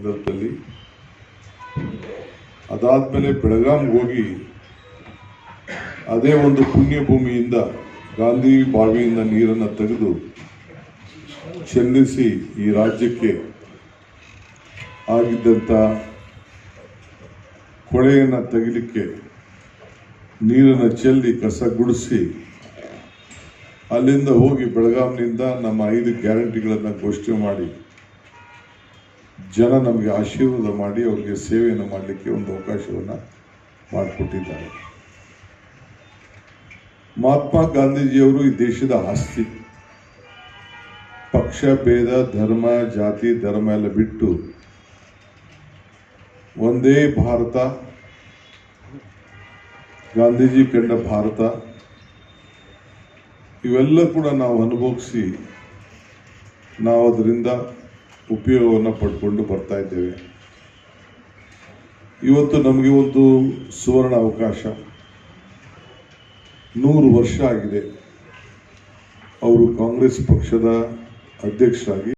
ಸಂದರ್ಭದಲ್ಲಿ. ಅದಾದ್ಮೇಲೆ ಬೆಳಗಾಂಗೆ ಹೋಗಿ ಅದೇ ಒಂದು ಪುಣ್ಯ ಭೂಮಿಯಿಂದ ಗಾಂಧಿ ಬಾವಿಯಿಂದ ನೀರನ್ನು ತೆಗೆದು ಚೆಲ್ಲಿಸಿ ಈ ರಾಜ್ಯಕ್ಕೆ ಆಗಿದ್ದಂಥ ಕೊಳೆಯನ್ನು ತೆಗಿಲಿಕ್ಕೆ ನೀರನ್ನು ಚೆಲ್ಲಿ ಕಸ ಗುಡಿಸಿ ಅಲ್ಲಿಂದ ಹೋಗಿ ಬೆಳಗಾಂನಿಂದ ನಮ್ಮ ಐದು ಗ್ಯಾರಂಟಿಗಳನ್ನು ಘೋಷಣೆ ಮಾಡಿ ಜನ ನಮಗೆ ಆಶೀರ್ವಾದ ಮಾಡಿ ಅವರಿಗೆ ಸೇವೆಯನ್ನು ಮಾಡಲಿಕ್ಕೆ ಒಂದು ಅವಕಾಶವನ್ನು ಮಾಡಿಕೊಟ್ಟಿದ್ದಾರೆ. ಮಹಾತ್ಮ ಗಾಂಧೀಜಿಯವರು ಈ ದೇಶದ ಆಸ್ತಿ. ಪಕ್ಷ, ಭೇದ, ಧರ್ಮ, ಜಾತಿ, ಧರ್ಮ ಎಲ್ಲ ಬಿಟ್ಟು ಒಂದೇ ಭಾರತ, ಗಾಂಧೀಜಿ ಕಂಡ ಭಾರತ. ಇವೆಲ್ಲ ಕೂಡ ನಾವು ಅನುಭವಿಸಿ ನಾವು ಅದರಿಂದ ಉಪಯೋಗವನ್ನು ಪಡ್ಕೊಂಡು ಬರ್ತಾ ಇದ್ದೇವೆ. ಇವತ್ತು ನಮಗೆ ಒಂದು ಸುವರ್ಣ ಅವಕಾಶ. ನೂರು ವರ್ಷ ಆಗಿದೆ. ಅವರು ಕಾಂಗ್ರೆಸ್ ಪಕ್ಷದ ಅಧ್ಯಕ್ಷರಾಗಿ